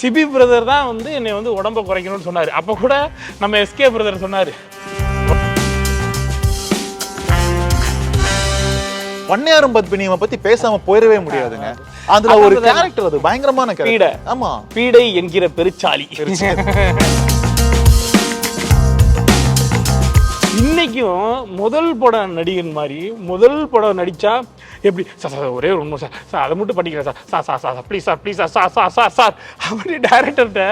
CP brother தான் வந்து என்னை வந்து உடம்ப குறைக்கணும்னு சொன்னார். அப்போ கூட நம்ம எஸ்கே பிரதர் சொன்னார். பண்ணையாரும் பத்மினியை பத்தி பேசாம போயிடவே முடியாதுங்க. அதுல ஒரு கேரக்டர் அது பயங்கரமான பீடை. ஆமா. பீடை என்கிற பெருச்சாளி இன்னைக்கும் முதல் படம் நடிகன் மாதிரி முதல் படம் நடிச்சா எப்படி? சார் சார் ஒரே ஒரு உண்மை சார். சார் அதை மட்டும் பண்ணிக்கிறேன் sir. Sir sir sir please sir please sir sir sir sir sir. அப்படி டேரக்டர்கிட்ட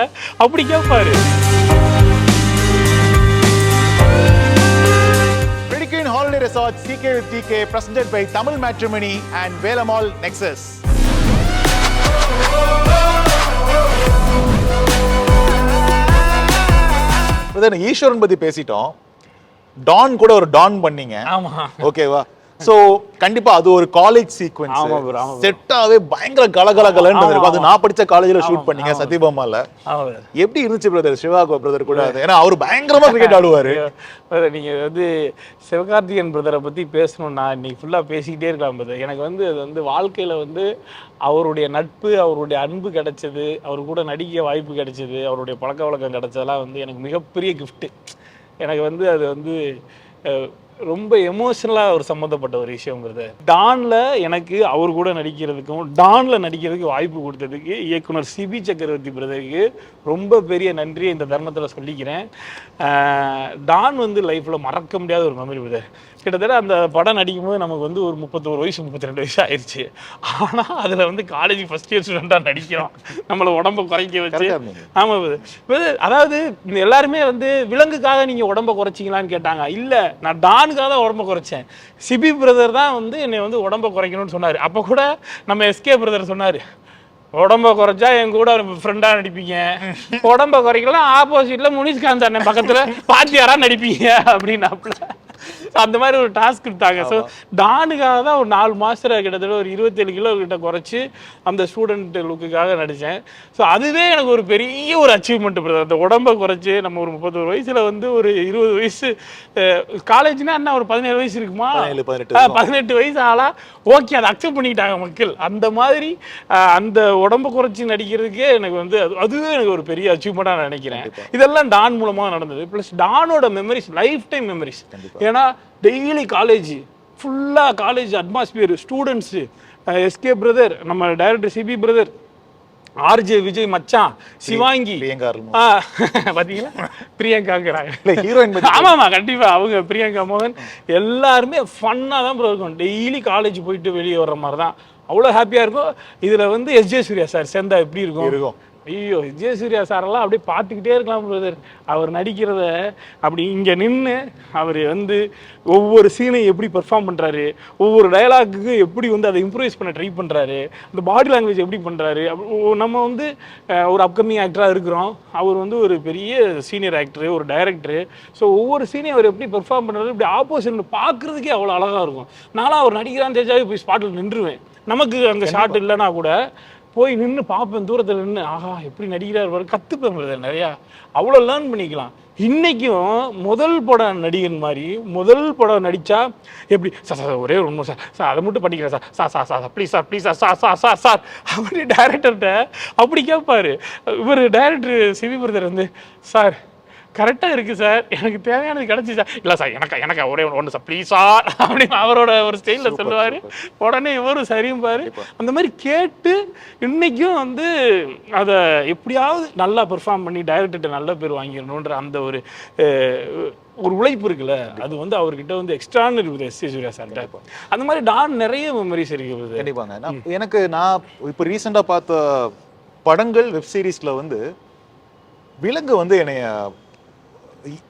அப்படி கேட்பாரு Holiday Resort CK with TK presented by Tamil Matrimony and Velamal Nexus. Brother, ஈஸ்வரன் பத்தி பேசிட்டோம். டான் கூட ஒரு டான் பண்ணீங்க. ஆமா. ஓகேவா சோ கண்டிப்பா அது ஒரு காலேஜ் சீக்வென்ஸ். செட்டாவே பயங்கர கலகல கலன்னு ஆமா, இருக்கும் அது. நான் படிச்ச காலேஜ்ல ஷூட் பண்ணீங்க. சத்யபாமால எப்படி இருந்துச்சு பிரதர் சிவா பிரதர் கூட? ஏன்னா அவர் பயங்கரமா கிரிக்கெட் ஆடுவாரு. நீங்க வந்து சிவகார்த்திகேயன் பிரதரை பத்தி பேசணும்னா இன்னைக்கு ஃபுல்லா பேசிக்கிட்டே இருக்கலாம் பிரதர் எனக்கு வந்து அது வந்து வாழ்க்கையில வந்து அவருடைய நட்பு அவருடைய அன்பு கிடைச்சது அவர் கூட நடிக்க வாய்ப்பு கிடைச்சது அவருடைய பழக்க வழக்கம் கிடைச்சதெல்லாம் வந்து எனக்கு மிகப்பெரிய gift. எனக்கு வந்து அது வந்து ரொம்ப எமோஷனலாக ஒரு சம்மந்தப்பட்ட ஒரு விஷயங்கிறது. டான்ல எனக்கு அவர் கூட நடிக்கிறதுக்கும் டான்ல நடிக்கிறதுக்கு வாய்ப்பு கொடுத்ததுக்கு இயக்குனர் சிபி சக்கரவர்த்தி பிரதருக்கு ரொம்ப பெரிய நன்றியை இந்த தருணத்தில் சொல்லிக்கிறேன். டான் வந்து லைஃப்பில் மறக்க முடியாத ஒரு மெமரி பிரதர் கிட்டத்தட்ட அந்த படம் நடிக்கும்போது நமக்கு வந்து ஒரு முப்பத்தோரு வயசு முப்பத்தி ரெண்டு வயசு ஆயிடுச்சு ஆனால் அதில் வந்து காலேஜ் ஃபஸ்ட் இயர் ஸ்டூடெண்ட்டாக நடிக்கிறோம். நம்மளை உடம்ப குறைக்க வச்சு Correct ஆ இருந்தீங்க. ஆமா brother. brother, அதாவது எல்லாருமே வந்து விலங்குக்காக நீங்க உடம்ப குறைச்சிங்களான்னு கேட்டாங்க. இல்ல நான் டானுக்காக தான் உடம்ப குறைச்சேன். சிபி பிரதர் தான் வந்து என்னை வந்து உடம்ப குறைக்கணும்னு சொன்னாரு. அப்ப கூட நம்ம எஸ்கே பிரதர் சொன்னாரு உடம்ப குறைச்சா என் கூட ஃப்ரெண்டா நடிப்பீங்க. உடம்ப குறைக்கலாம் ஆப்போசிட்ல முனிஷ்காந்த் அண்ணன் பக்கத்துல பாத்தியாரா நடிப்பீங்க அப்படின்னாப்புல அந்த மாதிரி ஒரு டாஸ்க் கொடுத்தாங்க. ஸோ டானுக்காக தான் ஒரு நாலு மாசத்துல கிட்டத்தட்ட ஒரு இருபத்தேழு கிலோ கிட்ட குறைச்சி அந்த ஸ்டூடெண்ட் லுக்குக்காக நடித்தேன் ஸோ அதுவே எனக்கு ஒரு பெரிய ஒரு அச்சீவ்மெண்ட் பிரதர் அந்த உடம்ப குறைச்சி நம்ம ஒரு முப்பத்தொரு வயசுல வந்து ஒரு இருபது வயசு காலேஜ்னா என்ன ஒரு பதினேழு வயசு இருக்குமா? பதினெட்டு வயசு. ஆளா? ஓகே அதை அக்செப்ட் பண்ணிக்கிட்டாங்க மக்கள். அந்த மாதிரி அந்த உடம்ப குறைச்சி நடிக்கிறதுக்கே எனக்கு வந்து அது அதுவே எனக்கு ஒரு பெரிய அச்சீவ்மெண்ட்டாக நினைக்கிறேன். இதெல்லாம் டான் மூலமா நடந்தது. ப்ளஸ் டானோட மெமரிஸ் லைஃப் டைம் மெமரிஸ் ஏன்னா டெய்லி காலேஜ் ஃபுல்லாக college atmosphere students SK brother நம்ம director Cibi brother RJ Vijay மச்சான் சிவாங்கி. பாத்தீங்களா? பிரியங்காங்கிறாங்க பத்தி ஆமாமா கண்டிப்பா அவங்க பிரியங்கா மோகன். எல்லாருமே ஃபன்னாக தான் ப்ரோ இருக்கும். டெய்லி காலேஜ் போயிட்டு வெளியே வர்ற மாதிரி தான் அவ்வளோ ஹாப்பியாக இருக்கும். இதில் வந்து எஸ்ஜே சூர்யா சார் சேர்ந்தா எப்படி இருக்கும்? இருக்கும். ஐயோ விஜய சூர்யா சாரெல்லாம் அப்படியே பார்த்துக்கிட்டே இருக்கலாம் பிரதர் அவர் நடிக்கிறத அப்படி இங்கே நின்று அவர் வந்து ஒவ்வொரு சீனையும் எப்படி பெர்ஃபார்ம் பண்ணுறாரு ஒவ்வொரு டயலாக்குக்கு எப்படி வந்து அதை இம்ப்ரூவைஸ் பண்ண ட்ரை பண்ணுறாரு அந்த பாடி லாங்குவேஜ் எப்படி பண்ணுறாரு நம்ம வந்து ஒரு அப்கமிங் ஆக்டராக இருக்கிறோம். அவர் வந்து ஒரு பெரிய சீனியர் ஆக்டரு ஒரு டைரக்டரு ஸோ ஒவ்வொரு சீனையும் அவர் எப்படி பெர்ஃபார்ம் பண்ணுறாரு இப்படி ஆப்போசிட் பார்க்குறதுக்கே அவ்வளோ அழகாக இருக்கும். நானும் அவர் நடிக்கிறான்னு தெரிஞ்சாவே போய் ஸ்பாட்டில் நின்றுவேன். நமக்கு அங்கே ஷாட் இல்லைன்னா கூட போய் நின்று பார்ப்பேன் தூரத்தில் நின்று ஆஹா எப்படி நடிக்கிறார் பாரு கற்றுப்பேன் பிரதர் நிறையா. அவ்வளோ லேர்ன் பண்ணிக்கலாம். இன்றைக்கும் முதல் படம் நடிகன் மாதிரி முதல் படம் நடித்தா எப்படி சார் சார் ஒரே ஒரு உண்மை சார் சார் அதை மட்டும் பண்ணிக்கிறேன் sir sir sir sir please sir please sir sir sir sir sir. அப்படி டேரக்டர்கிட்ட அப்படி கேட்பார். இவர் டேரக்டர் சிவி பிரதர் வந்து சார் கரெக்டாக இருக்குது சார் எனக்கு தேவையானது கிடச்சி சார் இல்லை சார் எனக்கு எனக்கு ஒரே ஒன்று சார் ப்ளீஸ் சார் அப்படின்னு அவரோட ஒரு ஸ்டைலில் சொல்லுவார். உடனே இவரும் சரியும் பாரு. அந்த மாதிரி கேட்டு இன்னைக்கும் வந்து அதை எப்படியாவது நல்லா பெர்ஃபார்ம் பண்ணி டைரக்டர்கிட்ட நல்ல பேர் வாங்கிடணுன்ற அந்த ஒரு ஒரு உழைப்பு இருக்குல்ல அது வந்து அவர்கிட்ட வந்து எக்ஸ்ட்ரான்னு இருக்குது எஸ். சூர்யா சார்கிட்ட அந்த மாதிரி டான் நிறைய மெமரிஸ் இருக்குது கண்டிப்பாங்க. நான் எனக்கு நான் இப்போ ரீசெண்டா பார்த்த படங்கள் வெப் சீரிஸ்ல வந்து விலங்கு வந்து என்னைய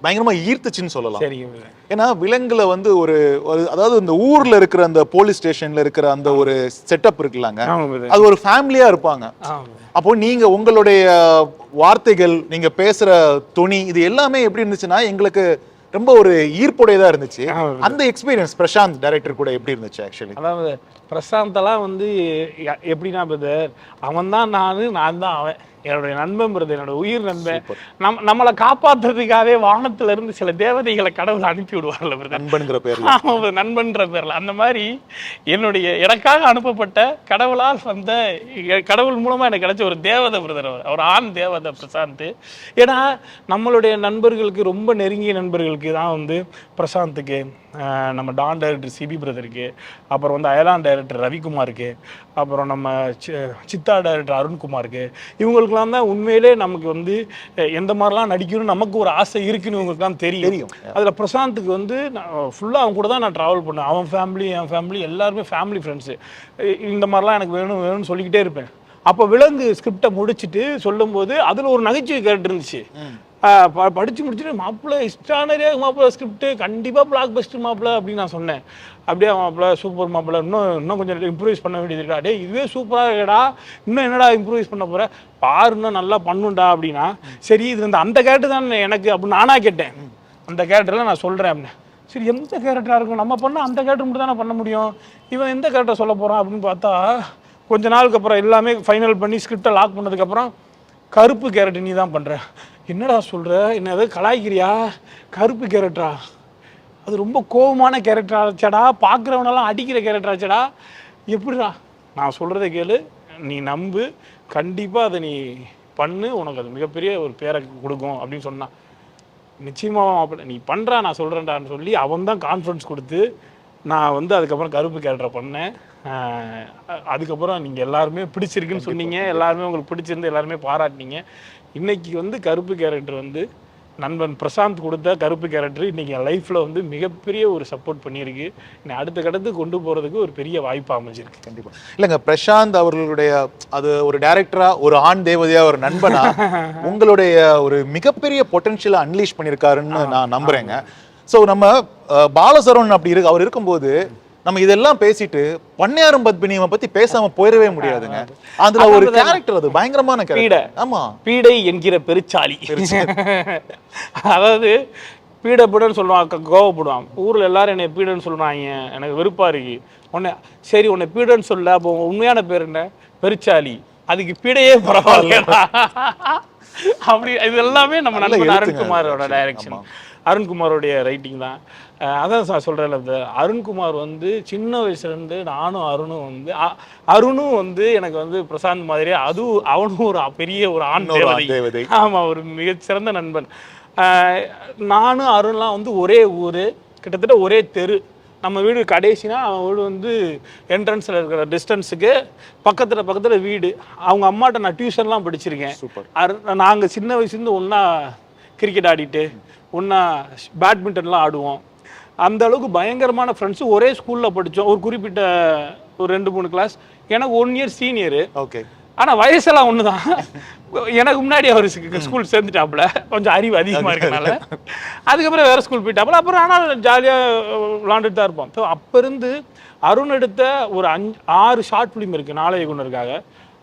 பயங்கரமா ஈர்த்துச்சுன்னு சொல்லலாம். சரிங்க. ஏன்னா விலங்குல வந்து ஒரு அதாவது இந்த ஊர்ல இருக்கிற அந்த போலீஸ் ஸ்டேஷன்ல இருக்கிற அந்த ஒரு செட்டப் இருக்குல்லங்க. அது ஒரு ஃபேமிலியா இருப்பாங்க. அப்போ நீங்க உங்களுடைய வார்த்தைகள் நீங்க பேசுற துணி இது எல்லாமே எப்படி இருந்துச்சுன்னா எங்களுக்கு ரொம்ப ஒரு ஈர்ப்புடையதா இருந்துச்சு. அந்த எக்ஸ்பீரியன்ஸ் பிரசாந்த் டைரக்டர் கூட எப்படி இருந்துச்சு ஆக்சுவலி அதாவது பிரசாந்தெல்லாம் வந்து எப்படின்னா அவன் தான் நான் நான் தான் அவன். என்னுடைய நண்பன் பிரதர் என்னோட உயிர் நண்பன். நம் நம்மளை காப்பாத்துறதுக்காகவே வானத்துல இருந்து சில தேவதைகளை கடவுள் அனுப்பி விடுவார்ல பிரதர். நண்பன்கிற பேர்ல. ஆமா ஒரு நண்பன்ற பேர்ல. அந்த மாதிரி என்னுடைய எனக்காக அனுப்பப்பட்ட கடவுளால் வந்த கடவுள் மூலமா எனக்கு கிடைச்ச ஒரு தேவதை பிரதர் அவர். அவர் ஆண் தேவதை பிரசாந்த். ஏன்னா நம்மளுடைய நண்பர்களுக்கு ரொம்ப நெருங்கிய நண்பர்களுக்கு தான் வந்து பிரசாந்துக்கு நம்ம டான் டைரக்டர் சிபி பிரதருக்கு அப்புறம் வந்து அயலான் டைரக்டர் ரவிக்குமாருக்கு அப்புறம் நம்ம சித்தா டைரக்டர் அருண்குமாருக்கு இவங்களுக்குலாம் தான் உண்மையிலே நமக்கு வந்து எந்த மாதிரிலாம் நடிக்கணும்னு நமக்கு ஒரு ஆசை இருக்குன்னு இவங்களுக்குலாம் தெரியும். தெரியும். அதில் பிரசாந்துக்கு வந்து ஃபுல்லாக அவன் கூட தான் நான் ட்ராவல் பண்ணேன் அவன் ஃபேமிலி என் ஃபேமிலி எல்லாருமே ஃபேமிலி ஃப்ரெண்ட்ஸு இந்த மாதிரிலாம் எனக்கு வேணும் வேணும்னு சொல்லிக்கிட்டே இருப்பேன். அப்போ விலங்கு ஸ்கிரிப்டை முடிச்சுட்டு சொல்லும்போது அதில் ஒரு நகைச்சுவை கேரக்டர் இருந்துச்சு. படித்து ப- முடிச்சுட்டு மாப்பிள்ளை இஷ்டானரே மாப்பிள்ளை ஸ்கிரிப்ட்டு கண்டிப்பாக பிளாக் பஸ்டர் மாப்பிள்ளை அப்படின்னு நான் சொன்னேன். அப்படியே மாப்பிள்ளை சூப்பர் மாப்பிள்ளை இன்னும் இன்னும் கொஞ்சம் இம்ப்ரூவைஸ் பண்ண வேண்டியது இருக்கா? இதுவே சூப்பராக இருக்கடா. இன்னும் என்னடா இம்ப்ரூவைஸ் பண்ண போகிற பாரு இன்னும் நல்லா பண்ணுண்டா அப்படின்னா சரி இது இந்த அந்த கேரக்டர் தான் எனக்கு அப்படின்னு நானாக கேட்டேன். அந்த கேரக்டரில் நான் சொல்கிறேன் அப்படின்னு சரி எந்த கேரக்டராக இருக்கும் நம்ம பண்ண அந்த கேரக்டர் மட்டும் தானே பண்ண முடியும்? இவன் எந்த கேரக்டர் சொல்ல போகிறான் அப்படின்னு பார்த்தா கொஞ்ச நாளுக்கு அப்புறம் எல்லாமே ஃபைனல் பண்ணி ஸ்கிரிப்டை லாக் பண்ணதுக்கப்புறம் கருப்பு கேரக்டர் நீ தான் பண்ணுற என்னடா சொல்கிற என்ன ஏதாவது கலாய்க்கிறியா? கருப்பு கேரக்டரா? அது ரொம்ப கோபமான கேரக்டர் ஆச்சடா பார்க்குறவனெல்லாம் அடிக்கிற கேரக்டர் ஆச்சடா எப்படிடா? நான் சொல்கிறத கேளு. நீ நம்பு. கண்டிப்பாக அதை நீ பண்ணு. உனக்கு அது மிகப்பெரிய ஒரு பேரை கொடுக்கும் அப்படின்னு சொன்னான். நிச்சயமாக அப்படி நீ பண்ணுறா நான் சொல்கிறேன்டான்னு சொல்லி அவன் தான் கான்ஃபிடன்ஸ் கொடுத்து நான் வந்து அதுக்கப்புறம் கருப்பு கேரக்டரை பண்ணேன். அதுக்கப்புறம் நீங்கள் எல்லாருமே பிடிச்சிருக்குன்னு சொன்னீங்க. எல்லாருமே உங்களுக்கு பிடிச்சிருந்து எல்லாருமே பாராட்டினீங்க. இன்னைக்கு வந்து கருப்பு கேரக்டர் வந்து நண்பன் பிரசாந்த் கொடுத்த கருப்பு கேரக்டர் இன்னைக்கு என் லைஃப்பில் வந்து மிகப்பெரிய ஒரு சப்போர்ட் பண்ணியிருக்கு. என்னை அடுத்த கடத்துக்கு கொண்டு போகிறதுக்கு ஒரு பெரிய வாய்ப்பு அமைஞ்சிருக்கு. கண்டிப்பா. இல்லைங்க பிரசாந்த் அவர்களுடைய அது ஒரு டைரக்டரா ஒரு ஆண் தேவதையா ஒரு நண்பனா உங்களுடைய ஒரு மிகப்பெரிய பொட்டன்ஷியலை அன்லீஷ் பண்ணியிருக்காருன்னு நான் நம்புறேங்க. ஸோ நம்ம பாலசரவணன் அப்படி இருக்கு அவர் இருக்கும்போது நம்ம இதெல்லாம் பேசிட்டு பண்ணையாரும் பத்மினியை பத்தி பேசாம போயிடவே முடியாதுங்க. அதுல ஒரு கேரக்டர் அது பயங்கரமான. கேரக்டர் ஆமா. பீடை என்கிற பெருச்சாளி. அதாவது பீடை பீடைன்னு சொல்லுவான் கோவப்படுவான். ஊர்ல எல்லாரும் என்னை பீடைன்னு சொல்றாங்க. எனக்கு வெறுப்பா இருக்கு. உன்னை சரி உன்னை பீடைன்னு சொல்ல அப்போ உண்மையான பேர் என்ன? பெருச்சாளி. அதுக்கு பீடையே பரவாயில்லடா. அப்படி இது எல்லாமே நம்ம நல்ல அருண்குமாரோட. டைரக்ஷன். அருண்குமாரோடைய ரைட்டிங் தான். அதான் சார் சொல்கிறேன்ல அருண்குமார் வந்து சின்ன வயசுலேருந்து நானும் அருணும் வந்து அ- அருணும் வந்து எனக்கு வந்து பிரசாந்த் மாதிரியே அதுவும் அவனும் ஒரு பெரிய ஒரு ஆண் தேவதை. தேவதை. ஆமா ஒரு மிகச்சிறந்த நண்பன். நானும் அருண்லாம் வந்து ஒரே ஊர் கிட்டத்தட்ட ஒரே தெரு. நம்ம வீடு கடைசினா அவன் வீடு வந்து என்ட்ரன்ஸில் இருக்கிற டிஸ்டன்ஸுக்கு பக்கத்தில் பக்கத்தில் வீடு. அவங்க அம்மாட்ட நான் டியூஷன்லாம் படிச்சிருக்கேன். அரு நாங்கள் சின்ன வயசுலேருந்து ஒன்றா கிரிக்கெட் ஆடிட்டு ஒன்றா பேட்மிண்டன்லாம் ஆடுவோம். அந்த அளவுக்கு பயங்கரமான ஃப்ரெண்ட்ஸு ஒரே ஸ்கூலில் படித்தோம் ஒரு குறிப்பிட்ட ஒரு ரெண்டு மூணு கிளாஸ் எனக்கு ஒன் இயர் சீனியரு ஓகே ஆனா வயசெல்லாம் ஒன்று தான் எனக்கு முன்னாடி அவர் ஸ்கூல் சேர்ந்துட்டாப்புல. கொஞ்சம் அறிவு அதிகமாக இருக்கனால. அதுக்கப்புறம் வேற ஸ்கூல் போயிட்டாப்புல. அப்புறம் ஆனால் ஜாலியாக விளாண்டுட்டு தான் இருப்போம். ஸோ அப்போ இருந்து அருண் எடுத்த ஒரு அஞ்சு ஆறு ஷார்ட் ஃபிலிம் இருக்குது நாளைய குணருக்காக.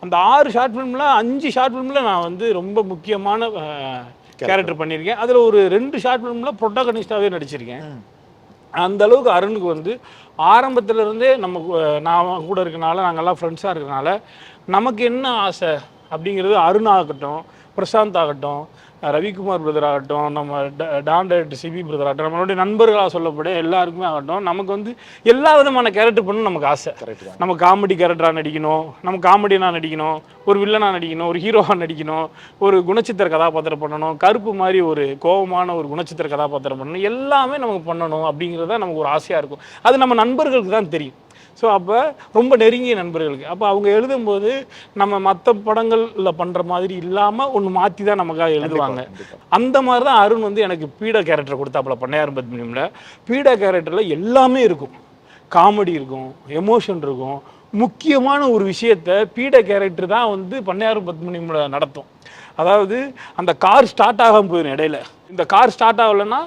அந்த ஆறு ஷார்ட் ஃபிலிமில் அஞ்சு ஷார்ட் ஃபிலிமில் நான் வந்து ரொம்ப முக்கியமான கேரக்டர் பண்ணியிருக்கேன். அதில் ஒரு ரெண்டு ஷார்ட் ஃபிலிமில் ப்ரொட்டகனிஸ்டாகவே நடிச்சிருக்கேன். அந்த அளவுக்கு அருணுக்கு வந்து ஆரம்பத்துல இருந்தே நம்ம நான் கூட இருக்கனால நாங்கெல்லாம் ஃப்ரெண்ட்ஸாக இருக்கனால நமக்கு என்ன ஆசை அப்படிங்கிறது அருண் ஆகட்டும் பிரசாந்த் ஆகட்டும் ரவிக்குமார் பிரதர் ஆகட்டும் நம்ம டான் டைரக்டர் சிபி பிரதர் ஆகட்டும் நம்மளுடைய நண்பர்களாக சொல்லப்பட எல்லாருக்குமே ஆகட்டும் நமக்கு வந்து எல்லா விதமான கேரக்டர் பண்ணணும் நமக்கு ஆசை. தான். நம்ம காமெடி கேரக்டராக நடிக்கணும் நம்ம காமெடினா நடிக்கணும் ஒரு வில்லனா நடிக்கணும் ஒரு ஹீரோவாக நடிக்கணும் ஒரு குணச்சித்திர கதாபாத்திரம் பண்ணணும் கருப்பு மாதிரி ஒரு கோபமான ஒரு குணச்சித்திர கதாபாத்திரம் பண்ணணும் எல்லாமே நமக்கு பண்ணணும் அப்படிங்கிறது நமக்கு ஒரு ஆசையாக இருக்கும். அது நம்ம நண்பர்களுக்கு தான் தெரியும். ஸோ அப்போ ரொம்ப நெருங்கிய நண்பர்களுக்கு. அப்போ அவங்க எழுதும்போது நம்ம மற்ற படங்களில் பண்ணுற மாதிரி இல்லாமல் ஒன்று மாற்றி தான் நமக்காக எழுதுவாங்க. அந்த மாதிரி தான் அருண் வந்து எனக்கு பீடா கேரக்டர் கொடுத்தாப்புல பண்ணையார் பத்மினியில். பீடா கேரக்டரில் எல்லாமே இருக்கும். காமெடி இருக்கும் எமோஷன் இருக்கும். முக்கியமான ஒரு விஷயத்த பீட கேரக்டர் தான் வந்து பண்ணையார் பத்மினியில் நடத்தும். அதாவது அந்த கார் ஸ்டார்ட் ஆகாம போயிடும் இடையில. இந்த கார் ஸ்டார்ட் ஆகலைன்னா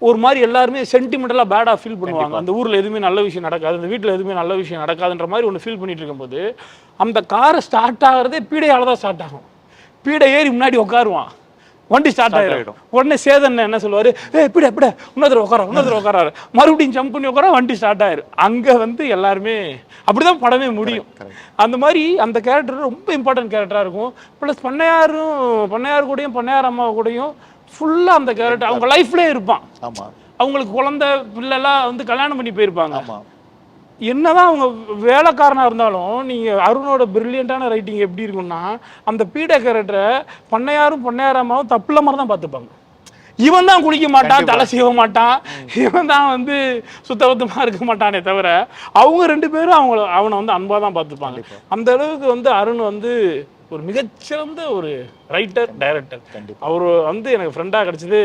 ஒரு மாதிரி எல்லாருமே சென்டிமெண்டலாக பேடாக ஃபீல் பண்ணுவாங்க. அந்த ஊரில் எதுவுமே நல்ல விஷயம் நடக்காது. அந்த வீட்டில் எதுவுமே நல்ல விஷயம் நடக்காதுன்ற மாதிரி ஒன்று ஃபீல் பண்ணிட்டு இருக்கும்போது அந்த காரை ஸ்டார்ட் ஆகிறதே பீடையால் தான் ஸ்டார்ட் ஆகும். பீடை ஏறி முன்னாடி உட்காருவான். வண்டி ஸ்டார்ட் ஆயிடும். உடனே சேதன் என்ன சொல்லுவாரு? ஏ இப்படி இப்படி இன்னொரு உட்கார இன்னொரு உட்காராரு. மறுபடியும் ஜம்ப் பண்ணி உட்கார வண்டி ஸ்டார்ட் ஆயிரும். அங்க வந்து எல்லாருமே அப்படிதான் படமே முடியும். அந்த மாதிரி அந்த கேரக்டர் ரொம்ப இம்பார்ட்டன்ட் கேரக்டரா இருக்கும். ப்ளஸ் பண்ணையாரும் பண்ணையார் கூடயும் பண்ணையார் அம்மா கூடயும் ஃபுல்லா அந்த கேரக்டர் அவங்க லைஃப்லயே இருப்பான். ஆமா. அவங்களுக்கு குழந்தை பிள்ளைலாம் வந்து கல்யாணம் பண்ணி போயிருப்பாங்க. ஆமா. என்னதான் அவங்க வேலைக்காரனா இருந்தாலும் நீங்க அருணோட பிரில்லியண்டான ரைட்டிங் எப்படி இருக்கும்னா அந்த பீட கேரக்டரை பண்ணையாரும் பண்ணையாராமாவும் தப்புல மாதிரி தான் பார்த்துப்பாங்க. இவன் தான் குளிக்க மாட்டான் தலை சீவ மாட்டான். இவன் தான் வந்து சுத்தபத்தமா இருக்க மாட்டானே தவிர அவங்க ரெண்டு பேரும் அவங்கள அவனை வந்து அன்பா தான் பார்த்துப்பாங்க. அந்த அளவுக்கு வந்து அருண் வந்து ஒரு மிகச்சிறந்த ஒரு ரைட்டர் டைரக்டர். அவர் வந்து எனக்கு ஃப்ரெண்டாக கிடைச்சது